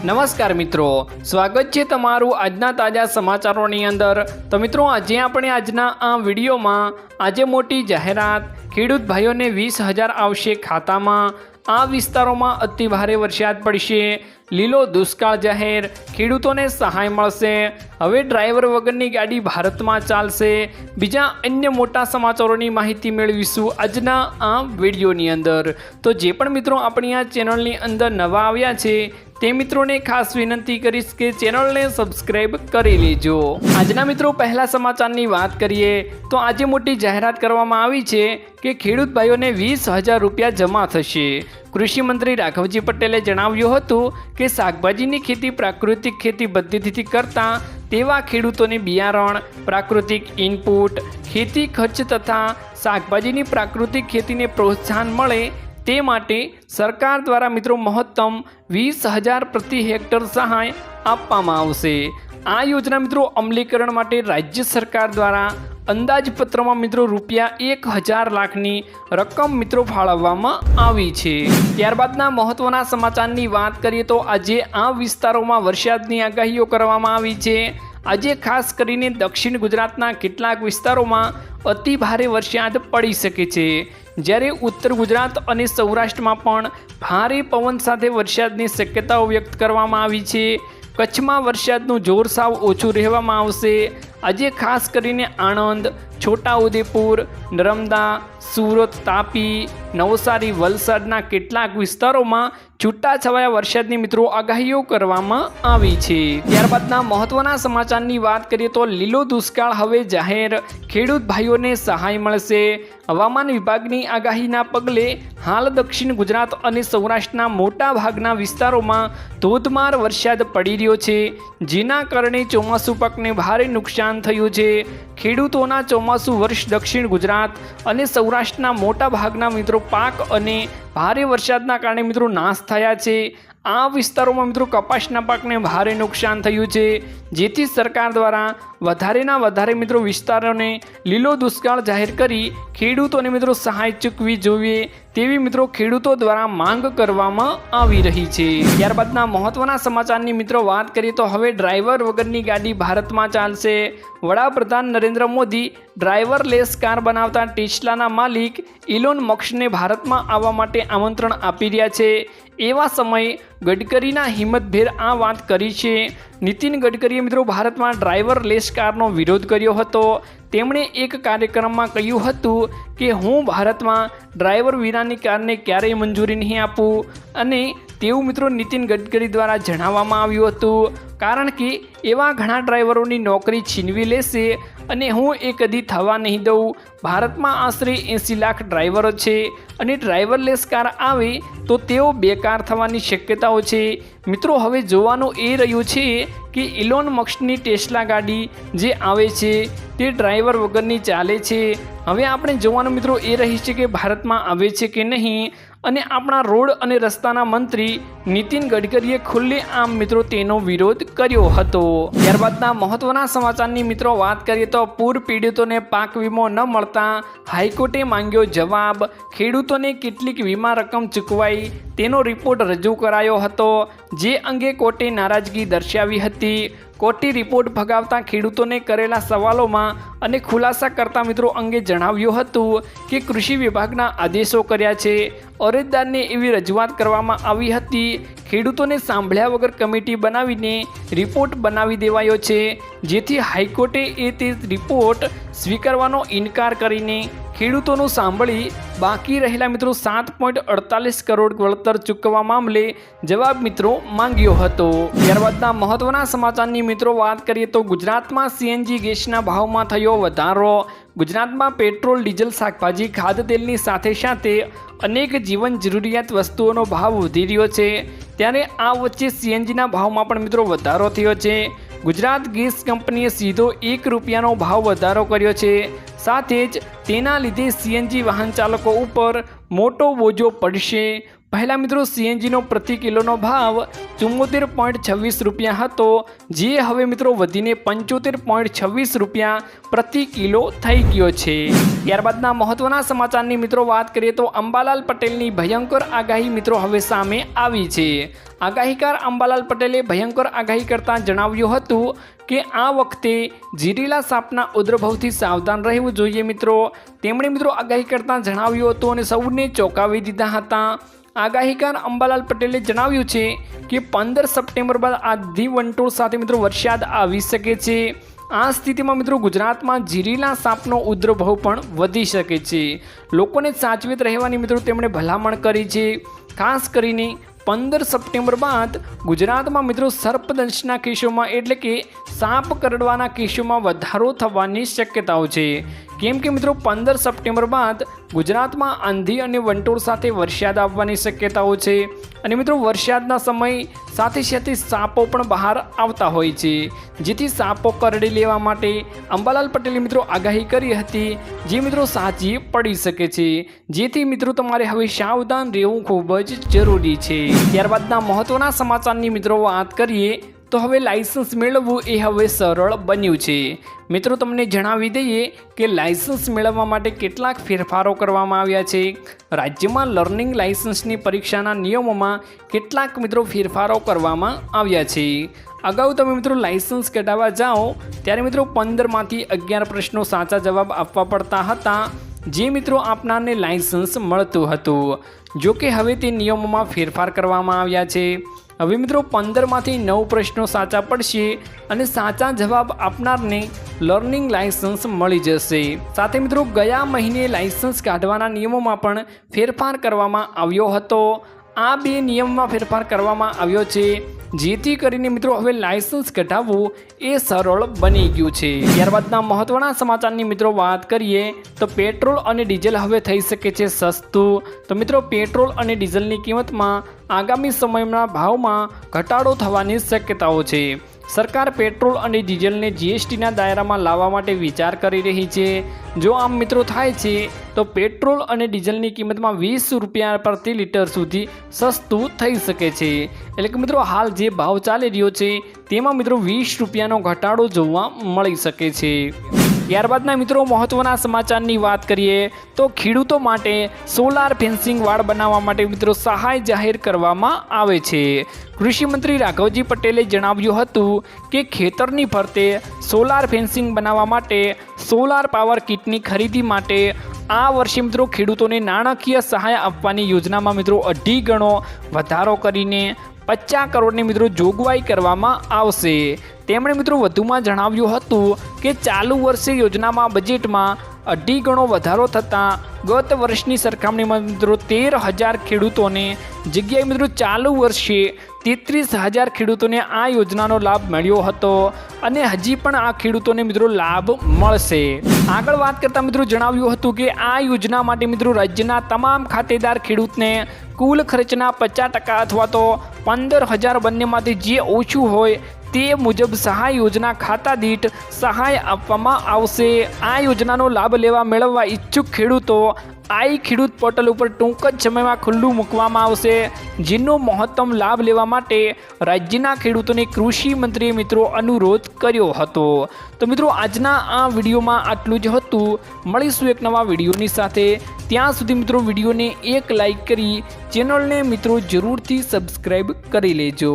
નમસ્કાર મિત્રો, સ્વાગત છે તમારું આજના તાજા સમાચારોની અંદર. તો મિત્રો, આજે આપણે આજના આ વિડીયોમાં આજે મોટી જાહેરાત ખેડૂત ભાઈઓને વીસ હજાર આવશે ખાતામાં. આ વિસ્તારોમાં અતિ ભારે વરસાદ પડશે. લીલો દુષ્કાળ જાહેર, ખેડૂતોને સહાય મળશે. હવે ડ્રાઈવર વગરની ગાડી ભારતમાં ચાલશે. બીજા અન્ય મોટા સમાચારોની માહિતી મેળવીશું આજના આ વિડીયોની અંદર. તો જે પણ મિત્રો આપણી આ ચેનલની અંદર નવા આવ્યા છે તે મિત્રોને ખાસ વિનંતી કરીશ કે ચેનલને સબસ્ક્રાઇબ કરી લેજો. આજના મિત્રો, પહેલા સમાચારની વાત કરીએ, તો આજે મોટી જાહેરાત કરવામાં આવી છે કે ખેડૂત ભાઈઓને વીસ હજાર રૂપિયા જમા થશે. કૃષિ મંત્રી રાઘવજી પટેલે જણાવ્યું હતું કે શાકભાજીની ખેતી પ્રાકૃતિક ખેતી પદ્ધતિથી કરતા તેવા ખેડૂતોને બિયારણ, પ્રાકૃતિક ઇનપુટ ખેતી ખર્ચ તથા શાકભાજીની પ્રાકૃતિક ખેતીને પ્રોત્સાહન મળે તે માટે સરકાર દ્વારા મિત્રો મહત્તમ વીસ હજાર પ્રતિ હેક્ટર સહાય આપવામાં આવશે. આ યોજના મિત્રો અમલીકરણ માટે રાજ્ય સરકાર દ્વારા અંદાજપત્રમાં મિત્રો રૂપિયા એક હજાર લાખની રકમ મિત્રો ફાળવવામાં આવી છે. ત્યારબાદના મહત્વના સમાચારની વાત કરીએ તો આજે આ વિસ્તારોમાં વરસાદની આગાહીઓ કરવામાં આવી છે. આજે ખાસ કરીને દક્ષિણ ગુજરાતના કેટલાક વિસ્તારોમાં અતિ ભારે વરસાદ પડી શકે છે. જ્યારે ઉત્તર ગુજરાત અને સૌરાષ્ટ્રમાં પણ ભારે પવન સાથે વરસાદની શક્યતાઓ વ્યક્ત કરવામાં આવી છે. કચ્છમાં વરસાદનું જોર સાવ ઓછું રહેવામાં આવશે. આજે ખાસ કરીને આણંદ, છોટાઉદેપુર, નર્મદા, સુરત, તાપી, નવસારી, વલસાડના કેટલાક વિસ્તારોમાં છૂટાછવાયા વરસાદની મિત્રો આગાહીઓ કરવામાં આવી છે. ત્યારબાદના મહત્વના સમાચારની વાત કરીએ તો લીલો દુષ્કાળ હવે જાહેર. ખેડૂત ભાઈઓને સહાય મળશે. હવામાન વિભાગની આગાહીના પગલે હાલ દક્ષિણ ગુજરાત અને સૌરાષ્ટ્રના મોટા ભાગના વિસ્તારોમાં ધોધમાર વરસાદ પડી રહ્યો છે. જેના કારણે ચોમાસુ પાકને ભારે નુકસાન થયું છે. ખેડૂતોના ચોમાસું વર્ષ દક્ષિણ ગુજરાત અને સૌરાષ્ટ્રના મોટા ભાગના મિત્રો પાક અને ભારે વરસાદના કારણે મિત્રો નાશ થયા છે. આ વિસ્તારોમાં મિત્રો કપાસના પાકને ભારે નુકસાન થયું છે. જેથી સરકાર દ્વારા વધારેના વધારે મિત્રો વિસ્તારોને લીલો દુષ્કાળ જાહેર કરી ખેડૂતોને મિત્રો સહાય ચૂકવી જોઈએ. તેવી મિત્રો ખેડૂતો દ્વારા માંગ કરવામાં આવી રહી છે. ત્યારબાદના મહત્વના સમાચારની મિત્રો વાત કરીએ તો હવે ડ્રાઈવર વગરની ગાડી ભારતમાં ચાલશે. વડાપ્રધાન નરેન્દ્ર મોદી ડ્રાઈવરલેસ કાર બનાવતા ટેસ્લાના માલિક ઇલોન મક્ષને ભારતમાં આવવા માટે આમંત્રણ આપી રહ્યા છે. એવા સમયે ગડકરીના હિંમતભેર આ વાત કરી છે. નીતિન ગડકરીએ મિત્રો ભારતમાં ડ્રાઈવરલેસ કારનો વિરોધ કર્યો હતો. તેમણે એક કાર્યક્રમમાં કહ્યું હતું કે, હું ભારતમાં ડ્રાઈવર વિનાની કારને ક્યારેય મંજૂરી નહીં આપું. અને તેવું મિત્રો નીતિન ગડકરી દ્વારા જણાવવામાં આવ્યું હતું. કારણ કે, એવા ઘણા ડ્રાઈવરોની નોકરી છીનવી લેશે અને હું એ કદી થવા નહીં દઉં. ભારતમાં આશરે એંસી લાખ ડ્રાઈવરો છે અને ડ્રાઈવરલેસ કાર આવે તો તેઓ બેકાર થવાની શક્યતાઓ છે. મિત્રો, હવે જોવાનું એ રહ્યું છે કે ઇલોન મક્સની ટેસ્લા ગાડી જે આવે છે તે ડ્રાઈવર વગરની ચાલે છે. હવે આપણે જોવાનું મિત્રો એ રહી છે કે ભારતમાં આવે છે કે નહીં. અને આપણા રોડ અને રસ્તાના મંત્રી નીતિન ગડકરીએ ખુલ્લે આમ મિત્રો તેનો વિરોધ કર્યો હતો. ત્યારબાદના મહત્વના સમાચારની મિત્રો વાત કરીએ તો પૂર પીડિતોને પાક વીમો ન મળતા હાઈકોર્ટે માંગ્યો જવાબ. ખેડૂતોને કેટલીક વીમા રકમ ચૂકવાઈ તેનો રિપોર્ટ રજૂ કરાયો હતો. જે અંગે કોર્ટે નારાજગી દર્શાવી હતી. કોર્ટે રિપોર્ટ ભગાવતા ખેડૂતોને કરેલા સવાલોમાં અને ખુલાસા કરતા મિત્રો અંગે જણાવ્યું હતું કે કૃષિ વિભાગના આદેશો કર્યા છે. અરજદારને એવી રજૂઆત કરવામાં આવી હતી ખેડૂતોને સાંભળ્યા વગર કમિટી બનાવીને રિપોર્ટ બનાવી દેવાયો છે, જેથી હાઈકોર્ટે એ તે રિપોર્ટ સ્વીકારવાનો ઇનકાર કરીને ખેડૂતોનું સાંભળી બાકી રહેલા મિત્રો સાત પોઈન્ટ અડતાલીસ કરોડ વળતર ચૂકવવા મામલે જવાબ મિત્રો માંગ્યો હતો. ત્યારબાદના મહત્વના સમાચારની મિત્રો વાત કરીએ તો ગુજરાતમાં સીએનજી ગેસના ભાવમાં થયો વધારો. ગુજરાતમાં પેટ્રોલ, ડીઝલ, શાકભાજી, ખાદ્યતેલની સાથે સાથે અનેક જીવન જરૂરિયાત વસ્તુઓનો ભાવ વધી રહ્યો છે. ત્યારે આ વચ્ચે સીએનજીના ભાવમાં પણ મિત્રો વધારો થયો છે. ગુજરાત ગેસ કંપનીએ સીધો એક રૂપિયાનો ભાવ વધારો કર્યો છે. સાથે જ તેના લીધે સીએનજી વાહન ચાલકો ઉપર મોટો બોજો પડશે. પહેલાં મિત્રો સીએનજીનો પ્રતિ કિલોનો ભાવ ચુમ્મોતેર પોઈન્ટ છવ્વીસ રૂપિયા હતો, જે હવે મિત્રો વધીને પંચોતેર પોઈન્ટ છવ્વીસ રૂપિયા પ્રતિ કિલો થઈ ગયો છે. ત્યારબાદના મહત્વના સમાચારની મિત્રો વાત કરીએ તો અંબાલાલ પટેલની ભયંકર આગાહી મિત્રો હવે સામે આવી છે. આગાહીકાર અંબાલાલ પટેલે ભયંકર આગાહી કરતાં જણાવ્યું હતું કે આ વખતે જીરીલા સાપના ઉદ્રભવથી સાવધાન રહેવું જોઈએ મિત્રો. તેમણે મિત્રો આગાહી કરતાં જણાવ્યું હતું અને સૌને ચોંકાવી દીધા હતા. આગાહીકાર અંબાલાલ પટેલે જણાવ્યું છે કે પંદર સપ્ટેમ્બર બાદ આધી વંટોળ સાથે મિત્રો વરસાદ આવી શકે છે. આ સ્થિતિમાં મિત્રો ગુજરાતમાં જીરીલા સાપનો ઉદ્રભાવ પણ વધી શકે છે. લોકોને સાચવેત રહેવાની મિત્રો તેમણે ભલામણ કરી છે. ખાસ કરીને પંદર સપ્ટેમ્બર બાદ ગુજરાતમાં મિત્રો સર્પદંશના કેસોમાં એટલે કે સાપ કરડવાના કેસોમાં વધારો થવાની શક્યતાઓ છે. કેમ કે મિત્રો, પંદર સપ્ટેમ્બર બાદ ગુજરાતમાં આંધી અને વંટોળ સાથે વરસાદ આવવાની શક્યતાઓ છે. અને મિત્રો, વરસાદના સમય સાથે સાથે સાપો પણ બહાર આવતા હોય છે. જેથી સાપો કરડી લેવા માટે અંબાલાલ પટેલે મિત્રો આગાહી કરી હતી જે મિત્રો સાચી પડી શકે છે. જેથી મિત્રો, તમારે હવે સાવધાન રહેવું ખૂબ જ જરૂરી છે. ત્યારબાદના મહત્વના સમાચારની મિત્રો વાત કરીએ તો હવે લાઇસન્સ મેળવવું એ હવે સરળ બન્યું છે. મિત્રો, તમને જણાવી દઈએ કે લાઇસન્સ મેળવવા માટે કેટલાક ફેરફારો કરવામાં આવ્યા છે. રાજ્યમાં લર્નિંગ લાઇસન્સની પરીક્ષાના નિયમોમાં કેટલાક મિત્રો ફેરફારો કરવામાં આવ્યા છે. અગાઉ તમે મિત્રો લાઇસન્સ કઢાવવા જાઓ, ત્યારે મિત્રો પંદરમાંથી અગિયાર પ્રશ્નો સાચા જવાબ આપવા પડતા હતા. જે મિત્રો આપનારને લાઇસન્સ મળતું હતું. જોકે હવે તે નિયમોમાં ફેરફાર કરવામાં આવ્યા છે. હવે મિત્રો પંદરમાંથી નવ પ્રશ્નો સાચા પડશે અને સાચા જવાબ આપનારને લર્નિંગ લાયસન્સ મળી જશે. સાથે મિત્રો ગયા મહિને લાયસન્સ કાઢવાના નિયમોમાં પણ ફેરફાર કરવામાં આવ્યો હતો. આ બે નિયમમાં ફેરફાર કરવામાં આવ્યો છે. જેથી કરીને મિત્રો હવે લાયસન્સ કઢાવવું એ સરળ બની ગયું છે. ત્યારબાદના મહત્વના સમાચારની મિત્રો વાત કરીએ તો પેટ્રોલ અને ડીઝલ હવે થઈ શકે છે સસ્તું. તો મિત્રો પેટ્રોલ અને ડીઝલની કિંમતમાં આગામી સમયના ભાવમાં ઘટાડો થવાની શક્યતાઓ છે. સરકાર પેટ્રોલ અને ડીઝલને જીએસટીના દાયરામાં લાવવા માટે વિચાર કરી રહી છે. જો આમ મિત્રો થાય છે, તો પેટ્રોલ અને ડીઝલની કિંમતમાં વીસ રૂપિયા પ્રતિ લીટર સુધી સસ્તું થઈ શકે છે. એટલે કે મિત્રો હાલ જે ભાવ ચાલી રહ્યો છે, તેમાં મિત્રો વીસ રૂપિયાનો ઘટાડો જોવા મળી શકે છે. ત્યારબાદના મિત્રો મહત્વના સમાચારની વાત કરીએ તો ખેડૂતો માટે સોલાર ફેન્સિંગ વાડ બનાવવા માટે મિત્રો સહાય જાહેર કરવામાં આવે છે. કૃષિમંત્રી રાઘવજી પટેલે જણાવ્યું હતું કે ખેતરની ફરતે સોલાર ફેન્સિંગ બનાવવા માટે સોલાર પાવર કિટની ખરીદી માટે આ વર્ષે મિત્રો ખેડૂતોને નાણાકીય સહાય આપવાની યોજનામાં મિત્રો અઢી ગણો વધારો કરીને પચાસ કરોડની મિત્રો જોગવાઈ કરવામાં આવશે. તેમણે મિત્રો વધુમાં જણાવ્યું હતું કે ચાલુ વર્ષે યોજનામાં બજેટમાં અઢી ગણો વધારો થતાં ગત વર્ષની સરખામણીમાં મિત્રો તેર હજાર ખેડૂતોને જગ્યાએ મિત્રો ચાલુ વર્ષે તેત્રીસ હજાર ખેડૂતોને આ યોજનાનો લાભ મળ્યો હતો અને હજી પણ આ ખેડૂતોને મિત્રો લાભ મળશે. આગળ વાત કરતાં મિત્રો જણાવ્યું હતું કે આ યોજના માટે મિત્રો રાજ્યના તમામ ખાતેદાર ખેડૂતને કુલ ખર્ચના પચાસ ટકા અથવા તો પંદર હજાર બંનેમાંથી જે ઓછું હોય તે મુજબ સહાય યોજના ખાતા દીઠ સહાય આપવામાં આવશે. આ યોજનાનો લાભ લેવા મેળવવા ઈચ્છુક ખેડૂતો આઈ ખેડૂત પોર્ટલ ઉપર ટૂંક જ સમયમાં ખુલ્લું મૂકવામાં આવશે. જેનો મહત્તમ લાભ લેવા માટે રાજ્યના ખેડૂતોને કૃષિ મંત્રીએ મિત્રો અનુરોધ કર્યો હતો. તો મિત્રો, આજના આ વિડીયોમાં આટલું જ હતું. મળીશું એક નવા વિડીયોની સાથે. ત્યાં સુધી મિત્રો વિડીયોને એક લાઈક કરી ચેનલને મિત્રો જરૂરથી સબસ્ક્રાઈબ કરી લેજો.